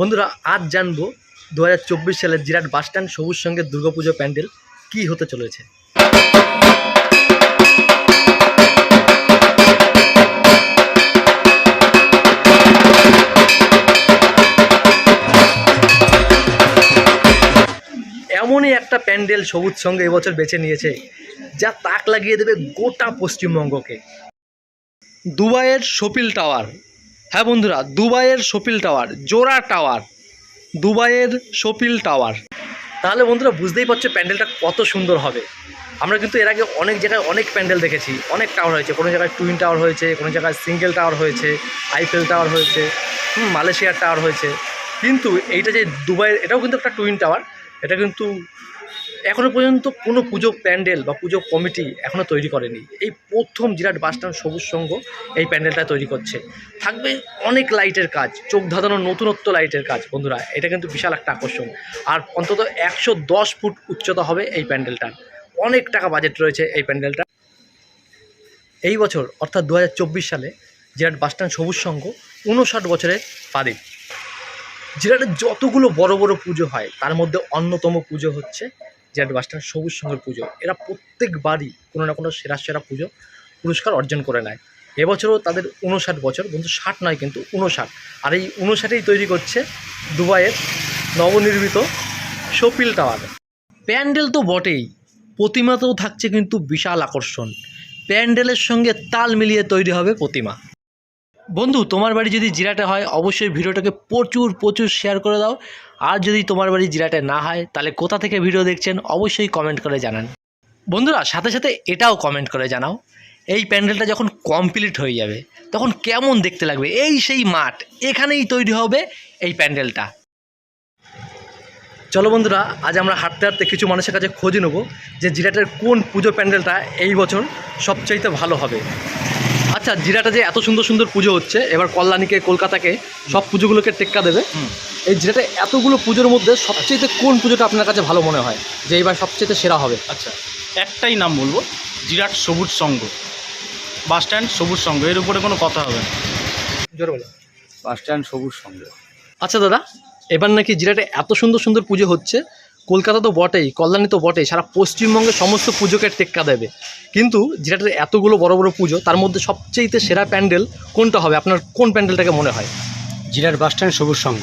বন্ধুরা, আজ জানব দু সালের জিরাট বাসস্ট্যান্ড সবুজ সঙ্গে দুর্গাপুজো প্যান্ডেল কি হতে চলেছে। এমনই একটা প্যান্ডেল সবুজ সঙ্গে এবছর বেছে নিয়েছে, যা তাক লাগিয়ে দেবে গোটা পশ্চিমবঙ্গকে। দুবাইয়ের সপিল টাওয়ার। হ্যাঁ বন্ধুরা, দুবাইয়ের সপিল টাওয়ার জোড়া টাওয়ার দুবাইয়ের সপিল টাওয়ার তাহলে বন্ধুরা, বুঝতেই পারছ প্যান্ডেলটা কত সুন্দর হবে। আমরা কিন্তু এর আগে অনেক জায়গায় অনেক প্যান্ডেল দেখেছি, অনেক টাওয়ার হয়েছে। কোনো জায়গায় টুইন টাওয়ার হয়েছে, কোনো জায়গায় সিঙ্গেল টাওয়ার হয়েছে আইফেল টাওয়ার হয়েছে মালয়েশিয়ার টাওয়ার হয়েছে। কিন্তু এইটা যে দুবাইয়ের, এটাও কিন্তু একটা টুইন টাওয়ার এটা কিন্তু এখনও পর্যন্ত কোনো পুজো প্যান্ডেল বা পুজো কমিটি এখনও তৈরি করেনি। এই প্রথম জিরাট বাসস্ট্যান্ড সবুজ সংঘ এই প্যান্ডেলটা তৈরি করছে। থাকবে অনেক লাইটের কাজ, চোখ ধাঁধানো নতুনত্ব লাইটের কাজ, বন্ধুরা, এটা কিন্তু বিশাল একটা আকর্ষণ। আর অন্তত একশো দশ ফুট উচ্চতা হবে এই প্যান্ডেলটার। অনেক টাকা বাজেট রয়েছে এই প্যান্ডেলটা। এই বছর, অর্থাৎ দু হাজার চব্বিশ সালে জিরাট বাসস্ট্যান্ড সবুজ সংঘ উনষাট বছরের পাদিক জিরাটের যতগুলো বড় বড় পুজো হয়, তার মধ্যে অন্যতম পুজো হচ্ছে জিরাট বাসস্ট্যান্ড সবুজ সংঘের পুজো। এরা প্রত্যেকবারই কোনো না কোনো সেরা সেরা পুজো, পুরস্কার অর্জন করে নেয়। এবছরও তাদের উনষাট বছর কিন্তু ষাট নয় কিন্তু উনষাট আর এই উনষাটেই তৈরি করছে দুবাইয়ের নবনির্মিত সপিল টাওয়ার। প্যান্ডেল তো বটেই, প্রতিমাতেও থাকছে কিন্তু বিশাল আকর্ষণ। প্যান্ডেলের সঙ্গে তাল মিলিয়ে তৈরি হবে প্রতিমা। বন্ধু, তোমার বাড়ি যদি জিরাটে হয়, অবশ্যই ভিডিওটাকে প্রচুর প্রচুর শেয়ার করে দাও। আর যদি তোমার বাড়ি জিরাটে না হয়, তাহলে কোথা থেকে ভিডিও দেখছেন, অবশ্যই কমেন্ট করে জানান। বন্ধুরা, সাথে সাথে এটাও কমেন্ট করে জানাও। এই প্যান্ডেলটা যখন কমপ্লিট হয়ে যাবে, তখন কেমন দেখতে লাগবে? এই সেই মাঠ, এখানেই তৈরি হবে এই প্যান্ডেলটা। চলো বন্ধুরা, আজ আমরা হাঁটতে হাঁটতে কিছু মানুষের কাছে খোঁজ নেব যে জিরাটের কোন পুজো প্যান্ডেলটা এই বছর সবচাইতে ভালো হবে। আচ্ছা জিরাটা যে এত সুন্দর সুন্দর পুজো হচ্ছে এবার কল্যাণীকে কলকাতাকে সব পুজোগুলোকে টেক্কা দেবে। এই জিরাটা এতগুলো পুজোর মধ্যে সবচেয়ে কোন পুজোটা আপনার কাছে ভালো মনে হয় যে এইবার সবচেয়ে সেরা হবে? আচ্ছা একটাই নাম বলব জিরাট সবুজ সংঘ বাস স্ট্যান্ড সবুজ সংঘ এর উপরে কোনো কথা হবে না। জোর বলো। বাস স্ট্যান্ড সবুজ সংঘ আচ্ছা দাদা এবার নাকি জিরাটে এত সুন্দর সুন্দর পুজো হচ্ছে কলকাতা তো বটেই কল্যাণী তো বটেই সারা পশ্চিমবঙ্গের সমস্ত পুজোকে টেক্কা দেবে। কিন্তু জিরাটের এতগুলো বড় বড় পুজো তার মধ্যে সবচেয়ে সেরা প্যান্ডেল কোনটা হবে? আপনার কোন প্যান্ডেলটাকে মনে হয়? জিরার বাস স্ট্যান্ড সবুজ সংঘ।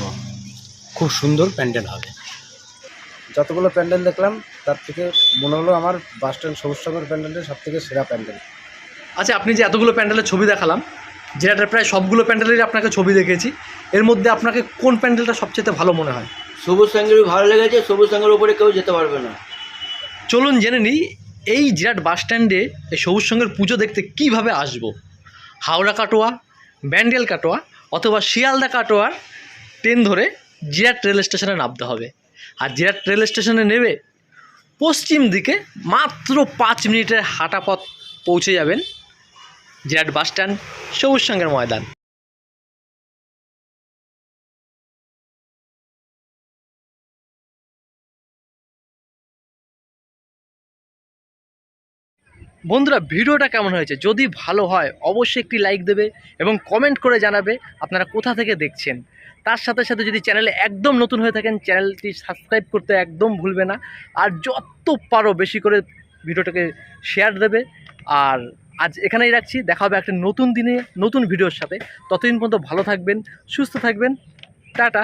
খুব সুন্দর প্যান্ডেল হবে। যতগুলো প্যান্ডেল দেখলাম তার থেকে মনে হলো আমার বাস স্ট্যান্ড সবুজ সংঘের প্যান্ডেলটা সব থেকে সেরা প্যান্ডেল। আচ্ছা আপনি যে এতগুলো প্যান্ডেলের ছবি দেখালাম জিরাটের প্রায় সবগুলো প্যান্ডেলেরই আপনাকে ছবি দেখেছি এর মধ্যে আপনাকে কোন প্যান্ডেলটা সবচেয়ে ভালো মনে হয়? সবুজ সঙ্গের ভালো লেগেছে, সবুজ সঙ্গের উপরে কেউ যেতে পারবে না। চলুন জেনে নিই, এই জিরাট বাস স্ট্যান্ডে এই সবুজ সঙ্গের পুজো দেখতে কীভাবে আসব? হাওড়া কাটোয়া, ব্যান্ডেল কাটোয়া অথবা শিয়ালদা কাটোয়ার ট্রেন ধরে জিরাট রেল স্টেশনে নামতে হবে। আর জিরাট রেল স্টেশনে নেবে পশ্চিম দিকে মাত্র পাঁচ মিনিটের হাঁটা পথ পৌঁছে যাবেন জিরাট বাস স্ট্যান্ড সবুজ সঙ্গের ময়দান। বন্ধুরা, ভিডিওটা কেমন হয়েছে? যদি ভালো হয়, অবশ্যই একটি লাইক দেবে এবং কমেন্ট করে জানাবে আপনারা কোথা থেকে দেখছেন। তার সাথে সাথে যদি চ্যানেলে একদম নতুন হয়ে থাকেন চ্যানেলটি সাবস্ক্রাইব করতে একদম ভুলবে না। আর যত পারো বেশি করে ভিডিওটাকে শেয়ার দেবে। আর আজ এখানেই রাখছি। দেখা হবে একটা নতুন দিনে, নতুন ভিডিওর সাথে। ততদিন পর্যন্ত ভালো থাকবেন, সুস্থ থাকবেন। টাটা।